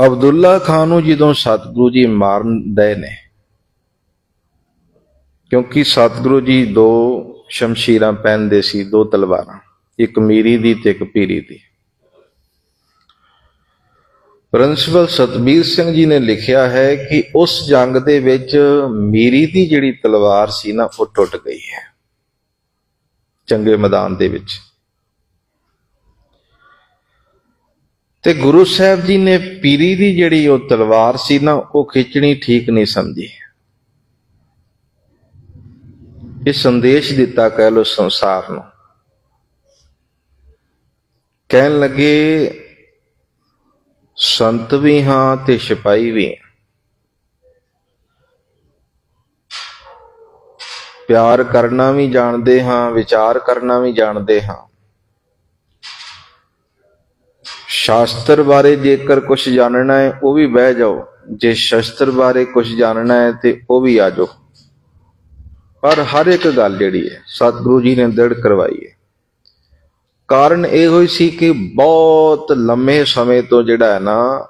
ਅਬਦੁੱਲਾ ਖਾਨ ਨੂੰ ਜਦੋਂ ਸਤਿਗੁਰੂ ਜੀ ਮਾਰਨ ਦੇ ਨੇ ਕਿਉਂਕਿ ਸਤਿਗੁਰੂ ਜੀ ਦੋ ਸ਼ਮਸ਼ੀਰਾਂ ਪਹਿਨਦੇ ਸੀ, ਦੋ ਤਲਵਾਰਾਂ, ਇੱਕ ਮੀਰੀ ਦੀ ਤੇ ਇੱਕ ਪੀਰੀ ਦੀ। ਪ੍ਰਿੰਸੀਪਲ ਸਤਬੀਰ ਸਿੰਘ ਜੀ ਨੇ ਲਿਖਿਆ ਹੈ ਕਿ ਉਸ ਜੰਗ ਦੇ ਵਿੱਚ ਮੀਰੀ ਦੀ ਜਿਹੜੀ ਤਲਵਾਰ ਸੀ ਨਾ, ਉਹ ਟੁੱਟ ਗਈ ਹੈ, ਚੰਗੇ ਮੈਦਾਨ ਦੇ ਵਿੱਚ। ਤੇ ਗੁਰੂ ਸਾਹਿਬ ਜੀ ਨੇ ਪੀਰੀ ਦੀ ਜਿਹੜੀ ਉਹ ਤਲਵਾਰ ਸੀ ਨਾ, ਉਹ ਖਿੱਚਣੀ ਠੀਕ ਨਹੀਂ ਸਮਝੀ। ਇਹ ਸੰਦੇਸ਼ ਦਿੱਤਾ ਕਹਿ ਲੋ ਸੰਸਾਰ ਨੂੰ। ਕਹਿਣ ਲੱਗੇ, ਸੰਤ ਵੀ ਹਾਂ ਤੇ ਸਿਪਾਈ ਵੀ ਪਿਆਰ ਕਰਨਾ ਵੀ ਜਾਣਦੇ ਹਾਂ, ਵਿਚਾਰ ਕਰਨਾ ਵੀ ਜਾਣਦੇ ਹਾਂ। ਸ਼ਾਸਤਰ ਬਾਰੇ ਜੇਕਰ ਕੁਝ ਜਾਣਨਾ ਹੈ, ਉਹ ਵੀ ਬਹਿ ਜਾਓ। ਜੇ ਸ਼ਸਤਰ ਬਾਰੇ ਕੁਝ ਜਾਣਨਾ ਹੈ ਤੇ ਉਹ ਵੀ ਆ ਜਾਓ। ਪਰ ਹਰ ਇੱਕ ਗੱਲ ਜਿਹੜੀ ਹੈ, ਸਤਿਗੁਰੂ ਜੀ ਨੇ ਦ੍ਰਿੜ ਕਰਵਾਈ ਹੈ। ਕਾਰਨ ਇਹ ਹੋਈ ਸੀ ਕਿ ਬਹੁਤ ਲੰਮੇ ਸਮੇਂ ਤੋਂ ਜਿਹੜਾ ਹੈ ਨਾ,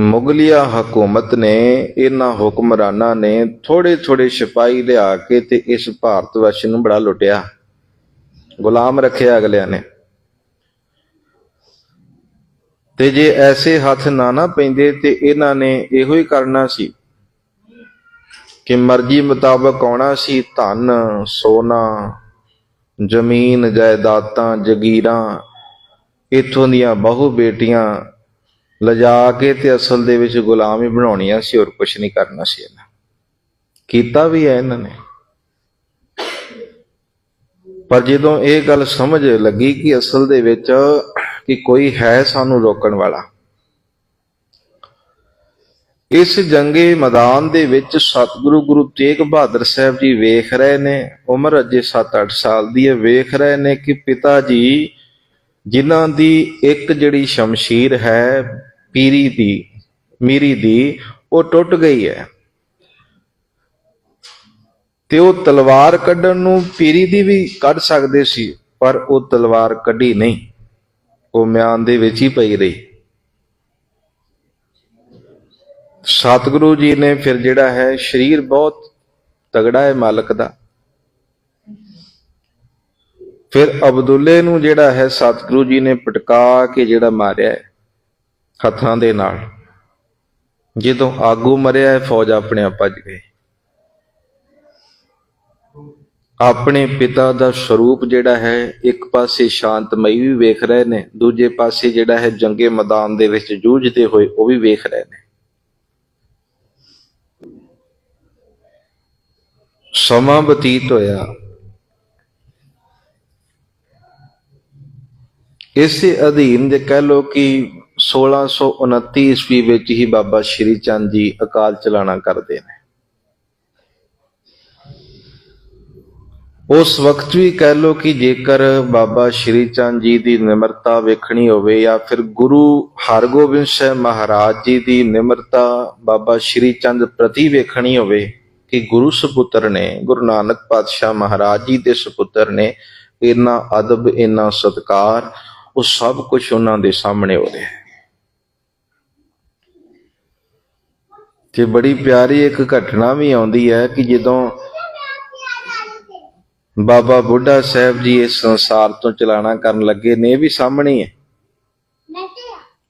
ਮੁਗਲਿਆ ਹਕੂਮਤ ਨੇ, ਇਹਨਾਂ ਹੁਕਮਰਾਨਾਂ ਨੇ ਥੋੜੇ ਥੋੜੇ ਸਿਪਾਹੀ ਲਿਆ ਕੇ ਤੇ ਇਸ ਭਾਰਤ ਵਰਸ਼ ਨੂੰ ਬੜਾ ਲੁੱਟਿਆ। ਗੁਲਾਮ ਰੱਖਿਆ ਅਗਲਿਆਂ ਨੇ। ਤੇ ਜੇ ਐਸੇ ਹੱਥ ਨਾ ਨਾ ਪੈਂਦੇ ਤੇ ਇਹਨਾਂ ਨੇ ਇਹੋ ਹੀ ਕਰਨਾ ਸੀ ਕਿ ਮਰਜ਼ੀ ਮੁਤਾਬਕ ਆਉਣਾ ਸੀ ਧਨ, ਸੋਨਾ, ਜ਼ਮੀਨ, ਜਾਇਦਾਦਾਂ, ਜਗੀਰਾਂ, ਇਥੋਂ ਦੀਆਂ ਬਹੁ ਬੇਟੀਆਂ ਲਿਜਾ ਕੇ ਤੇ ਅਸਲ ਦੇ ਵਿੱਚ ਗੁਲਾਮ ਹੀ ਬਣਾਉਣੀਆਂ ਸੀ ਹੋਰ ਕੁਝ ਨਹੀਂ ਕਰਨਾ ਸੀ ਇਹਨਾਂ। ਕੀਤਾ ਵੀ ਹੈ ਇਹਨਾਂ ਨੇ। ਪਰ ਜਦੋਂ ਇਹ ਗੱਲ ਸਮਝ ਲੱਗੀ ਕਿ ਅਸਲ ਦੇ ਵਿੱਚ ਕਿ ਕੋਈ ਹੈ ਸਾਨੂੰ ਰੋਕਣ ਵਾਲਾ ਇਸ ਜੰਗੇ ਮੈਦਾਨ ਦੇ ਵਿੱਚ ਸਤਿਗੁਰੂ ਗੁਰੂ ਤੇਗ ਬਹਾਦਰ ਸਾਹਿਬ ਜੀ ਵੇਖ ਰਹੇ ਨੇ, ਉਮਰ ਅਜੇ 7-8 ਸਾਲ ਦੀ ਹੈ, ਵੇਖ ਰਹੇ ਨੇ ਕਿ ਪਿਤਾ ਜੀ ਜਿਨ੍ਹਾਂ ਦੀ ਇੱਕ ਜਿਹੜੀ ਸ਼ਮਸ਼ੀਰ ਹੈ, ਪੀਰੀ ਦੀ, ਮੀਰੀ ਦੀ, ਉਹ ਟੁੱਟ ਗਈ ਹੈ। ਤੇ ਉਹ ਤਲਵਾਰ ਕੱਢਣ ਨੂੰ ਪੀਰੀ ਦੀ ਵੀ ਕੱਢ ਸਕਦੇ ਸੀ, ਪਰ ਉਹ ਤਲਵਾਰ ਕੱਢੀ ਨਹੀਂ। ਉਹ ਮਿਆਨ ਦੇ ਵਿੱਚ ਹੀ ਪਈ ਰਹੀ। ਸਤਿਗੁਰੂ ਜੀ ਨੇ ਫਿਰ ਜਿਹੜਾ ਹੈ ਸਰੀਰ ਬਹੁਤ ਤਗੜਾ ਹੈ ਮਾਲਕ ਦਾ। ਫਿਰ ਅਬਦੁੱਲੇ ਨੂੰ ਜਿਹੜਾ ਹੈ ਸਤਿਗੁਰੂ ਜੀ ਨੇ ਪਟਕਾ ਕੇ ਜਿਹੜਾ ਮਾਰਿਆ ਹੈ ਹੱਥਾਂ ਦੇ ਨਾਲ। ਜਦੋਂ ਆਗੂ ਮਰਿਆ ਹੈ, ਫੌਜ ਆਪਣੇ ਆਪ ਭੱਜ ਗਏ ਆਪਣੇ ਪਿਤਾ ਦਾ ਸਰੂਪ ਜਿਹੜਾ ਹੈ, ਇੱਕ ਪਾਸੇ ਸ਼ਾਂਤਮਈ ਵੀ ਵੇਖ ਰਹੇ ਨੇ, ਦੂਜੇ ਪਾਸੇ ਜਿਹੜਾ ਹੈ ਜੰਗੇ ਮੈਦਾਨ ਦੇ ਵਿੱਚ ਜੂਝਦੇ ਹੋਏ ਉਹ ਵੀ ਵੇਖ ਰਹੇ ਨੇ। ਸਮਾਂ ਬਤੀਤ ਹੋਇਆ। ਇਸੇ ਅਧੀਨ ਜੇ ਕਹਿ ਲੋ ਕਿ 1629 ਈਸਵੀ ਵਿੱਚ ਹੀ ਬਾਬਾ ਸ਼੍ਰੀ ਚੰਦ ਜੀ ਅਕਾਲ ਚਲਾਣਾ ਕਰਦੇ ਨੇ। ਉਸ ਵਕਤ ਵੀ ਕਹਿ ਲੋ ਕਿ ਜੇਕਰ ਬਾਬਾ ਸ਼੍ਰੀ ਚੰਦ ਜੀ ਦੀ ਨਿਮਰਤਾ ਵੇਖਣੀ ਹੋਵੇ ਜਾਂ ਫਿਰ ਗੁਰੂ ਹਰਗੋਬਿੰਦ ਸਾਹਿਬ ਮਹਾਰਾਜ ਜੀ ਦੀ ਨਿਮਰਤਾ ਬਾਬਾ ਸ਼੍ਰੀ ਚੰਦ ਪ੍ਰਤੀ ਵੇਖਣੀ ਹੋਵੇ ਕਿ ਗੁਰੂ ਸੁਪੁੱਤਰ ਨੇ, ਗੁਰੂ ਨਾਨਕ ਪਾਤਸ਼ਾਹ ਮਹਾਰਾਜ ਜੀ ਦੇ ਸੁਪੁੱਤਰ ਨੇ ਇੰਨਾ ਅਦਬ, ਇੰਨਾ ਸਤਕਾਰ, ਉਹ ਸਭ ਕੁਝ ਉਹਨਾਂ ਦੇ ਸਾਹਮਣੇ ਹੋ ਰਿਹਾ ਤੇ ਬੜੀ ਪਿਆਰੀ ਇੱਕ ਘਟਨਾ ਵੀ ਆਉਂਦੀ ਹੈ ਕਿ ਜਦੋਂ ਬਾਬਾ ਬੁੱਢਾ ਸਾਹਿਬ ਜੀ ਇਸ ਸੰਸਾਰ ਤੋਂ ਚਲਾਣਾ ਕਰਨ ਲੱਗੇ ਨੇ, ਇਹ ਵੀ ਸਾਹਮਣੇ ਹੈ।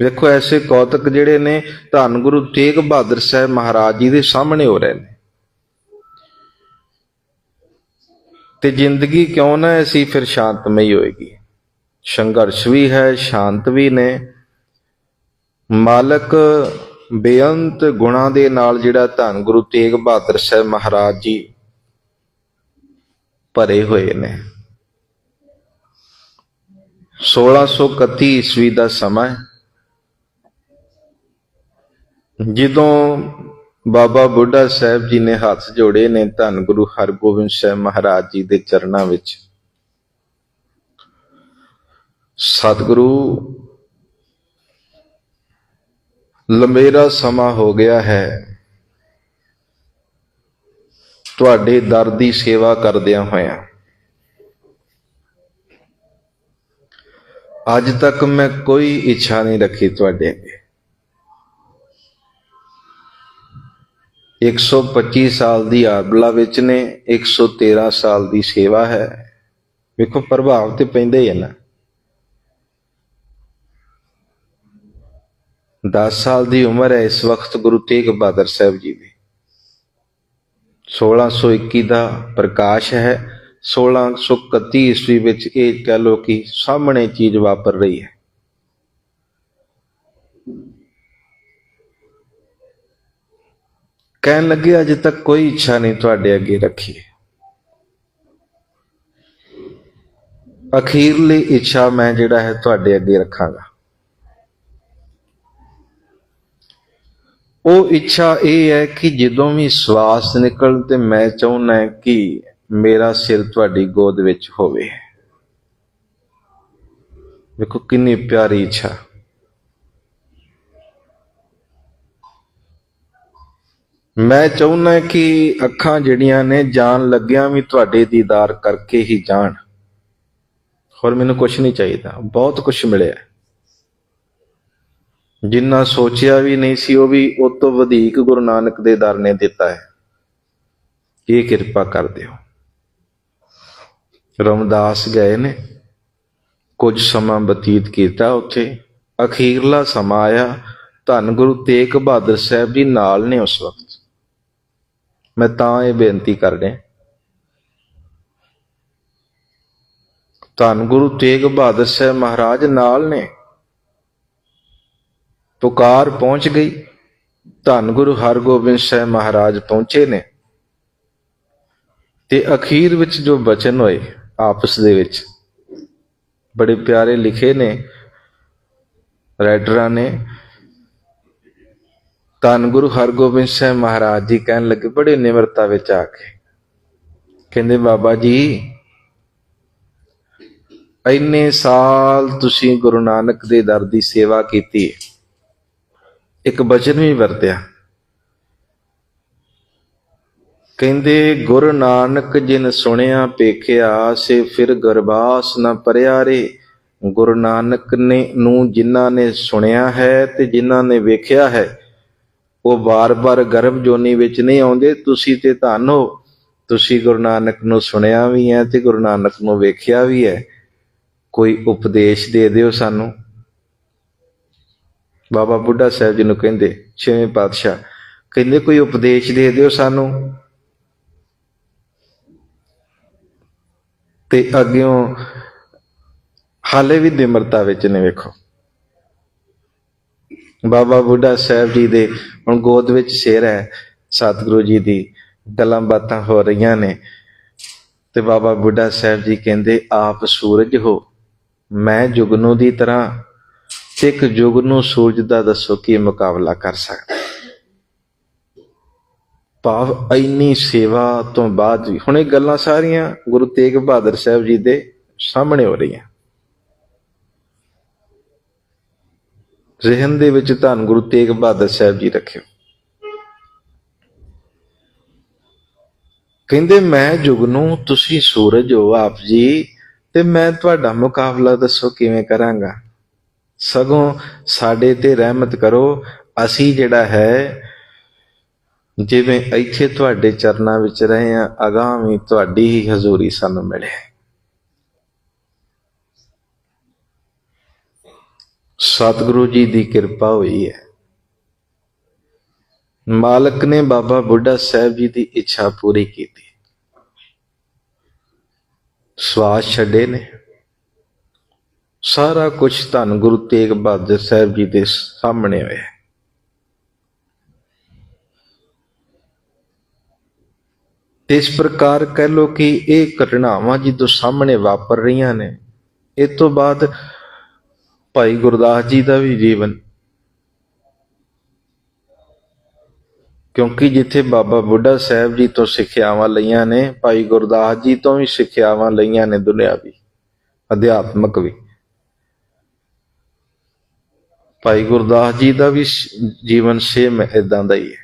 ਵੇਖੋ ਐਸੇ ਕੌਤਕ ਜਿਹੜੇ ਨੇ, ਧੰਨ ਗੁਰੂ ਤੇਗ ਬਹਾਦਰ ਸਾਹਿਬ ਮਹਾਰਾਜ ਜੀ ਦੇ ਸਾਹਮਣੇ ਹੋ ਰਹੇ ਨੇ। ਤੇ ਜ਼ਿੰਦਗੀ ਕਿਉਂ ਨਾ ਐਸੀ, ਫਿਰ ਸ਼ਾਂਤਮਈ ਹੋਏਗੀ। ਸੰਘਰਸ਼ ਵੀ ਹੈ, ਸ਼ਾਂਤ ਵੀ ਨੇ। ਮਾਲਕ ਬੇਅੰਤ ਗੁਣਾ ਦੇ ਨਾਲ ਜਿਹੜਾ ਧੰਨ ਗੁਰੂ ਤੇਗ ਬਹਾਦਰ ਸਾਹਿਬ ਮਹਾਰਾਜ ਜੀ ਭਰੇ ਹੋਏ ਨੇ। 1631 ਈਸਵੀ ਦਾ ਸਮਾਂ ਜਦੋਂ ਬਾਬਾ ਬੁੱਢਾ ਸਾਹਿਬ ਜੀ ਨੇ ਹੱਥ ਜੋੜੇ ਨੇ ਧੰਨ ਗੁਰੂ ਹਰਗੋਬਿੰਦ ਸਾਹਿਬ ਮਹਾਰਾਜ ਜੀ ਦੇ ਚਰਨਾਂ ਵਿੱਚ। ਸਤਿਗੁਰੂ, ਲੰਬੇਰਾ ਸਮਾਂ ਹੋ ਗਿਆ ਹੈ। ਤੁਹਾਡੇ ਦਰ ਦੀ ਸੇਵਾ ਕਰਦਿਆਂ ਹੋਇਆਂ। ਅੱਜ ਤੱਕ ਮੈਂ ਕੋਈ ਇੱਛਾ ਨਹੀਂ ਰੱਖੀ ਤੁਹਾਡੇ ਅੱਗੇ। 125 ਸਾਲ ਦੀ ਆਬਲਾ ਵਿੱਚ ਨੇ 113 ਸਾਲ ਦੀ ਸੇਵਾ ਹੈ। ਵੇਖੋ, ਪ੍ਰਭਾਵ ਤੇ ਪੈਂਦੇ ਹੀ ਹੈ ਨਾ 10 ਸਾਲ ਦੀ ਉਮਰ ਹੈ ਇਸ ਵਕਤ ਗੁਰੂ ਤੇਗ ਬਹਾਦਰ ਸਾਹਿਬ ਜੀ ਦੀ। 1621 ਦਾ ਪ੍ਰਕਾਸ਼ ਹੈ। 1631 ਈਸਵੀ ਵਿੱਚ ਇਹ ਕਹਿ ਲੋ ਕਿ ਸਾਹਮਣੇ ਚੀਜ਼ ਵਾਪਰ ਰਹੀ ਹੈ। ਕਹਿਣ ਲੱਗੇ, ਅਜੇ ਤੱਕ ਕੋਈ ਇੱਛਾ ਨਹੀਂ ਤੁਹਾਡੇ ਅੱਗੇ ਰੱਖੀ। ਅਖੀਰਲੀ ਇੱਛਾ ਮੈਂ ਜਿਹੜਾ ਹੈ ਤੁਹਾਡੇ ਅੱਗੇ ਰੱਖਾਂਗਾ। ਉਹ ਇੱਛਾ ਇਹ ਹੈ ਕਿ ਜਦੋਂ ਵੀ ਸਵਾਸ ਨਿਕਲ ਤੇ ਮੈਂ ਚਾਹੁੰਦਾ ਕਿ ਮੇਰਾ ਸਿਰ ਤੁਹਾਡੀ ਗੋਦ ਵਿੱਚ ਹੋਵੇ। ਵੇਖੋ ਕਿੰਨੀ ਪਿਆਰੀ ਇੱਛਾ। ਮੈਂ ਚਾਹੁੰਦਾ ਕਿ ਅੱਖਾਂ ਜਿਹੜੀਆਂ ਨੇ ਜਾਣ ਲੱਗਿਆਂ ਵੀ ਤੁਹਾਡੇ ਦੀਦਾਰ ਕਰਕੇ ਹੀ ਜਾਣ। ਹੋਰ ਮੈਨੂੰ ਕੁਝ ਨਹੀਂ ਚਾਹੀਦਾ। ਬਹੁਤ ਕੁਝ ਮਿਲਿਆ। ਜਿੰਨਾ ਸੋਚਿਆ ਵੀ ਨਹੀਂ ਸੀ, ਉਹ ਵੀ ਉਹ ਤੋਂ ਵਧੇਕ ਗੁਰੂ ਨਾਨਕ ਦੇ ਦਰ ਨੇ ਦਿੱਤਾ ਹੈ। ਇਹ ਕਿਰਪਾ ਕਰ ਦਿਓ ਰਮਦਾਸ ਗਏ ਨੇ। ਕੁਝ ਸਮਾਂ ਬਤੀਤ ਕੀਤਾ ਉੱਥੇ। ਅਖੀਰਲਾ ਸਮਾਂ ਆਇਆ। ਧੰਨ ਗੁਰੂ ਤੇਗ ਬਹਾਦਰ ਸਾਹਿਬ ਜੀ ਨਾਲ ਨੇ ਉਸ ਵਕਤ। ਮੈਂ ਤਾਂ ਇਹ ਬੇਨਤੀ ਕਰ ਰਿਹਾ। ਧੰਨ ਗੁਰੂ ਤੇਗ ਬਹਾਦਰ ਸਾਹਿਬ ਮਹਾਰਾਜ ਨਾਲ ਨੇ। ਪੁਕਾਰ ਪਹੁੰਚ ਗਈ। ਧੰਨ ਗੁਰੂ ਹਰਗੋਬਿੰਦ ਸਾਹਿਬ ਮਹਾਰਾਜ ਪਹੁੰਚੇ ਨੇ। ਤੇ ਅਖੀਰ ਵਿੱਚ ਜੋ ਬਚਨ ਹੋਏ ਆਪਸ ਦੇ ਵਿੱਚ, ਬੜੇ ਪਿਆਰੇ ਲਿਖੇ ਨੇ। ਰਾਈਟਰਾਂ ਨੇ ਧੰਨ ਗੁਰੂ ਹਰਗੋਬਿੰਦ ਸਾਹਿਬ ਮਹਾਰਾਜ ਜੀ ਕਹਿਣ ਲੱਗੇ, ਬੜੇ ਨਿਮਰਤਾ ਵਿੱਚ ਆ ਕੇ। ਕਹਿੰਦੇ, ਬਾਬਾ ਜੀ, ਇੰਨੇ ਸਾਲ ਤੁਸੀਂ ਗੁਰੂ ਨਾਨਕ ਦੇ ਦਰ ਦੀ ਸੇਵਾ ਕੀਤੀ ਇੱਕ ਬਚਨ ਵੀ ਵਰਤਿਆ। ਕਹਿੰਦੇ, ਗੁਰੂ ਨਾਨਕ ਜਿਨ ਸੁਣਿਆ ਪੇਖਿਆ ਸੇ ਫਿਰ ਗਰਬਾਸ ਨਾ ਪਰਿਆ ਰੇ। ਗੁਰੂ ਨਾਨਕ ਨੇ ਨੂੰ ਜਿਨ੍ਹਾਂ ਨੇ ਸੁਣਿਆ ਹੈ ਤੇ ਜਿਨ੍ਹਾਂ ਨੇ ਵੇਖਿਆ ਹੈ ਉਹ ਬਾਰ-ਬਾਰ ਗਰਭ ਜੋਨੀ ਵਿੱਚ ਨਹੀਂ ਆਉਂਦੇ, ਤੁਸੀਂ ਤੇ ਧੰਨ ਹੋ। ਤੁਸੀਂ ਗੁਰੂ ਨਾਨਕ ਨੂੰ ਸੁਣਿਆ ਵੀ ਹੈ ਤੇ ਗੁਰੂ ਨਾਨਕ ਨੂੰ ਵੇਖਿਆ ਵੀ ਹੈ। ਕੋਈ ਉਪਦੇਸ਼ ਦੇ ਦਿਓ ਸਾਨੂੰ। ਬਾਬਾ ਬੁੱਢਾ ਸਾਹਿਬ ਜੀ ਨੂੰ ਕਹਿੰਦੇ, ਛੇਵੇਂ ਪਾਤਸ਼ਾਹ, ਕਹਿੰਦੇ ਕੋਈ ਉਪਦੇਸ਼ ਦੇ ਦਿਓ ਸਾਨੂੰ। ਤੇ ਅੱਗਿਓਂ ਹਾਲੇ ਵੀ ਨਿਮਰਤਾ ਵਿੱਚ ਨੇ ਵੇਖੋ। ਬਾਬਾ ਬੁੱਢਾ ਸਾਹਿਬ ਜੀ ਦੇ ਹੁਣ ਗੋਦ ਵਿੱਚ ਸ਼ੇਰ ਹੈ, ਸਤਿਗੁਰੂ ਜੀ ਦੀ। ਗੱਲਾਂ ਬਾਤਾਂ ਹੋ ਰਹੀਆਂ ਨੇ। ਤੇ ਬਾਬਾ ਬੁੱਢਾ ਸਾਹਿਬ ਜੀ ਕਹਿੰਦੇ, ਆਪ ਸੂਰਜ ਹੋ, ਮੈਂ ਜੁਗਨੂ ਦੀ ਤਰ੍ਹਾਂ, ਤੇ ਇੱਕ ਜੁਗਨੂ ਸੂਰਜ ਦਾ ਦੱਸੋ ਕੀ ਮੁਕਾਬਲਾ ਕਰ ਸਕਦਾ? ਭਾਵ ਇੰਨੀ ਸੇਵਾ ਤੋਂ ਬਾਅਦ ਵੀ, ਹੁਣ ਇਹ ਗੱਲਾਂ ਸਾਰੀਆਂ ਗੁਰੂ ਤੇਗ ਬਹਾਦਰ ਸਾਹਿਬ ਜੀ ਦੇ ਸਾਹਮਣੇ ਹੋ ਰਹੀਆਂ। ਜ਼ਿਹਨ ਦੇ ਵਿੱਚ ਧੰਨ ਗੁਰੂ ਤੇਗ ਬਹਾਦਰ ਸਾਹਿਬ ਜੀ ਰੱਖਿਓ। ਕਹਿੰਦੇ, ਮੈਂ ਜੁਗਨੂ ਤੁਸੀਂ ਸੂਰਜ ਹੋ ਆਪ ਜੀ, ਤੇ ਮੈਂ ਤੁਹਾਡਾ ਮੁਕਾਬਲਾ ਦੱਸੋ ਕਿਵੇਂ ਕਰਾਂਗਾ? ਸਗੋਂ ਸਾਡੇ ਤੇ ਰਹਿਮਤ ਕਰੋ, ਅਸੀਂ ਜਿਹੜਾ ਹੈ, ਜਿਵੇਂ ਇੱਥੇ ਤੁਹਾਡੇ ਚਰਨਾਂ ਵਿੱਚ ਰਹੇ ਆ ਅਗਾਂਹ ਵੀ ਤੁਹਾਡੀ ਹੀ ਹਜ਼ੂਰੀ ਸਾਨੂੰ ਮਿਲੇ। ਸਤਿਗੁਰੂ ਜੀ ਦੀ ਕਿਰਪਾ ਹੋਈ ਹੈ। ਮਾਲਕ ਨੇ ਬਾਬਾ ਬੁੱਢਾ ਸਾਹਿਬ ਜੀ ਦੀ ਇੱਛਾ ਪੂਰੀ ਕੀਤੀ। ਸਵਾਸ ਛੱਡੇ ਨੇ। ਸਾਰਾ ਕੁਝ ਧੰਨ ਗੁਰੂ ਤੇਗ ਬਹਾਦਰ ਸਾਹਿਬ ਜੀ ਦੇ ਸਾਹਮਣੇ ਹੋਇਆ। ਇਸ ਪ੍ਰਕਾਰ ਕਹਿ ਲੋ ਕਿ ਇਹ ਘਟਨਾਵਾਂ ਜਦੋਂ ਸਾਹਮਣੇ ਵਾਪਰ ਰਹੀਆਂ ਨੇ ਇਸ ਤੋਂ ਬਾਅਦ ਭਾਈ ਗੁਰਦਾਸ ਜੀ ਦਾ ਵੀ ਜੀਵਨ। ਕਿਉਂਕਿ ਜਿੱਥੇ ਬਾਬਾ ਬੁੱਢਾ ਸਾਹਿਬ ਜੀ ਤੋਂ ਸਿੱਖਿਆਵਾਂ ਲਈਆਂ ਨੇ, ਭਾਈ ਗੁਰਦਾਸ ਜੀ ਤੋਂ ਵੀ ਸਿੱਖਿਆਵਾਂ ਲਈਆਂ ਨੇ ਦੁਨਿਆਵੀ ਅਧਿਆਤਮਕ ਵੀ। ਭਾਈ ਗੁਰਦਾਸ ਜੀ ਦਾ ਵੀ ਜੀਵਨ ਸੇਮ ਇਦਾਂ ਦਾ ਹੀ ਹੈ।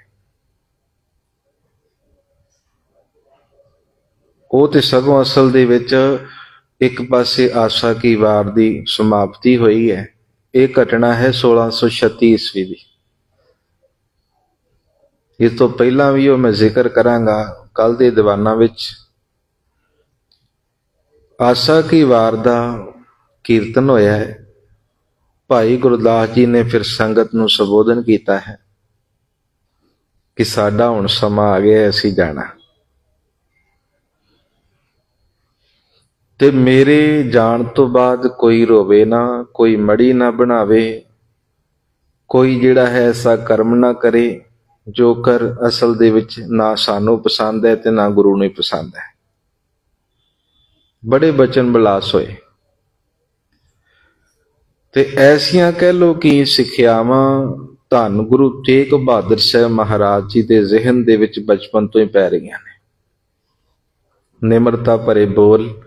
ਉਹ ਤੇ ਸਗੋਂ ਅਸਲ ਦੇ ਵਿੱਚ ਇੱਕ ਪਾਸੇ ਆਸਾ ਕੀ ਵਾਰ ਦੀ ਸਮਾਪਤੀ ਹੋਈ ਹੈ। ਇਹ ਘਟਨਾ ਹੈ 1636 ਈਸਵੀ ਦੀ। ਇਸ ਤੋਂ ਪਹਿਲਾਂ ਵੀ ਉਹ ਮੈਂ ਜ਼ਿਕਰ ਕਰਾਂਗਾ ਕੱਲ ਦੇ ਦੀਵਾਨਾਂ ਵਿੱਚ। ਆਸਾ ਕੀ ਵਾਰ ਦਾ ਕੀਰਤਨ ਹੋਇਆ ਹੈ। ਭਾਈ ਗੁਰਦਾਸ ਜੀ ਨੇ ਫਿਰ ਸੰਗਤ ਨੂੰ ਸੰਬੋਧਨ ਕੀਤਾ ਹੈ ਕਿ ਸਾਡਾ ਹੁਣ ਸਮਾਂ ਆ ਗਿਆ ਅਸੀਂ ਜਾਣਾ। ਤੇ ਮੇਰੇ ਜਾਣ ਤੋਂ ਬਾਅਦ ਕੋਈ ਰੋਵੇ ਨਾ, ਕੋਈ ਮੜੀ ਨਾ ਬਣਾਵੇ, ਕੋਈ ਜਿਹੜਾ ਹੈ ਐਸਾ ਕਰਮ ਨਾ ਕਰੇ, ਜੋ ਕਰ ਅਸਲ ਦੇ ਵਿੱਚ ਨਾ ਸਾਨੂੰ ਪਸੰਦ ਹੈ ਤੇ ਨਾ ਗੁਰੂ ਨੂੰ ਹੀ ਪਸੰਦ ਹੈ। ਬੜੇ ਬਚਨ ਬਲਾਸ ਹੋਏ। ਤੇ ਐਸੀਆਂ ਕਹਿ ਲੋ ਕਿ ਸਿੱਖਿਆਵਾਂ ਧੰਨ ਗੁਰੂ ਤੇਗ ਬਹਾਦਰ ਸਾਹਿਬ ਮਹਾਰਾਜ ਜੀ ਦੇ ਜ਼ਿਹਨ ਦੇ ਵਿੱਚ ਬਚਪਨ ਤੋਂ ਹੀ ਪੈ ਰਹੀਆਂ ਨੇ। ਨਿਮਰਤਾ ਭਰੇ ਬੋਲ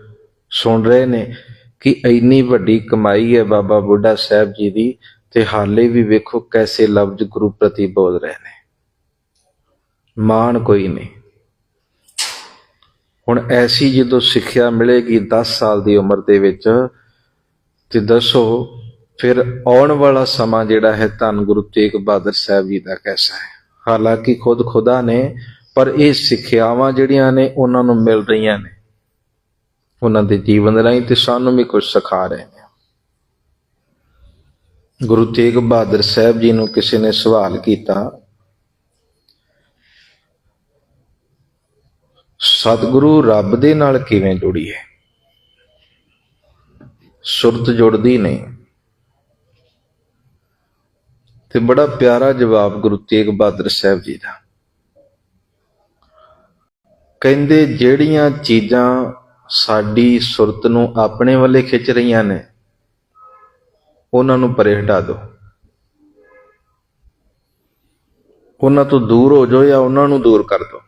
ਸੁਣ ਰਹੇ ਨੇ ਕਿ ਇੰਨੀ ਵੱਡੀ ਕਮਾਈ ਹੈ ਬਾਬਾ ਬੁੱਢਾ ਸਾਹਿਬ ਜੀ ਦੀ ਤੇ ਹਾਲੇ ਵੀ ਵੇਖੋ ਕੈਸੇ ਲਫ਼ਜ਼ ਗੁਰੂ ਪ੍ਰਤੀ ਬੋਲ ਰਹੇ ਨੇ। ਮਾਣ ਕੋਈ ਨਹੀਂ। ਹੁਣ ਐਸੀ ਜਦੋਂ ਸਿੱਖਿਆ ਮਿਲੇਗੀ 10 ਸਾਲ ਦੀ ਉਮਰ ਦੇ ਵਿੱਚ ਤੇ ਦੱਸੋ, ਫਿਰ ਆਉਣ ਵਾਲਾ ਸਮਾਂ ਜਿਹੜਾ ਹੈ ਧੰਨ ਗੁਰੂ ਤੇਗ ਬਹਾਦਰ ਸਾਹਿਬ ਜੀ ਦਾ ਕੈਸਾ ਹੈ? ਹਾਲਾਂਕਿ ਖੁਦ ਖੁਦਾ ਨੇ, ਪਰ ਇਹ ਸਿੱਖਿਆਵਾਂ ਜਿਹੜੀਆਂ ਨੇ, ਉਹਨਾਂ ਨੂੰ ਮਿਲ ਰਹੀਆਂ ਨੇ। ਉਹਨਾਂ ਦੇ ਜੀਵਨ ਰਾਹੀਂ ਤੇ ਸਾਨੂੰ ਵੀ ਕੁਝ ਸਿਖਾ ਰਹੇ ਨੇ। ਗੁਰੂ ਤੇਗ ਬਹਾਦਰ ਸਾਹਿਬ ਜੀ ਨੂੰ ਕਿਸੇ ਨੇ ਸਵਾਲ ਕੀਤਾ, ਸਤਿਗੁਰੂ ਰੱਬ ਦੇ ਨਾਲ ਕਿਵੇਂ ਜੁੜੀ ਹੈ? ਸੁਰਤ ਜੁੜਦੀ ਨਹੀਂ। ਤੇ ਬੜਾ ਪਿਆਰਾ ਜਵਾਬ ਗੁਰੂ ਤੇਗ ਬਹਾਦਰ ਸਾਹਿਬ ਜੀ ਦਾ। ਕਹਿੰਦੇ, ਜਿਹੜੀਆਂ ਚੀਜ਼ਾਂ ਸਾਡੀ ਸੁਰਤ ਨੂੰ ਆਪਣੇ ਵੱਲੇ ਖਿੱਚ ਰਹੀਆਂ ਨੇ। ਉਹਨਾਂ ਨੂੰ ਪਰੇ ਹਟਾ ਦਿਓ। ਉਹਨਾਂ ਤੋਂ ਦੂਰ ਹੋ ਜਾਓ ਜਾਂ ਉਹਨਾਂ ਨੂੰ ਦੂਰ ਕਰ ਦਿਓ।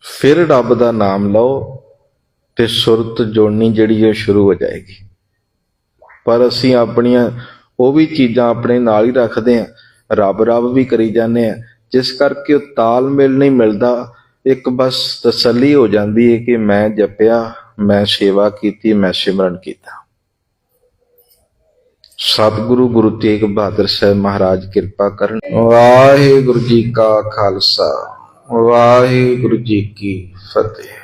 ਫਿਰ ਰੱਬ ਦਾ ਨਾਮ ਲਓ ਤੇ ਸੁਰਤ ਜੋੜਨੀ ਜਿਹੜੀ ਉਹ ਸ਼ੁਰੂ ਹੋ ਜਾਏਗੀ। ਪਰ ਅਸੀਂ ਆਪਣੀਆਂ ਉਹ ਵੀ ਚੀਜ਼ਾਂ ਆਪਣੇ ਨਾਲ ਹੀ ਰੱਖਦੇ ਆਂ ਰੱਬ ਰੱਬ ਵੀ ਕਰੀ ਜਾਂਦੇ ਆ ਜਿਸ ਕਰਕੇ ਉਹ ਤਾਲਮੇਲ ਨਹੀਂ ਮਿਲਦਾ ਇੱਕ ਬਸ ਤਸੱਲੀ ਹੋ ਜਾਂਦੀ ਹੈ ਕਿ ਮੈਂ ਜਪਿਆ, ਮੈਂ ਸੇਵਾ ਕੀਤੀ, ਮੈਂ ਸਿਮਰਨ ਕੀਤਾ। ਸਤਿਗੁਰੂ ਗੁਰੂ ਤੇਗ ਬਹਾਦਰ ਸਾਹਿਬ ਮਹਾਰਾਜ ਕਿਰਪਾ ਕਰਨ। ਵਾਹਿਗੁਰੂ ਜੀ ਕਾ ਖਾਲਸਾ, ਵਾਹਿਗੁਰੂ ਜੀ ਕੀ ਫਤਿਹ।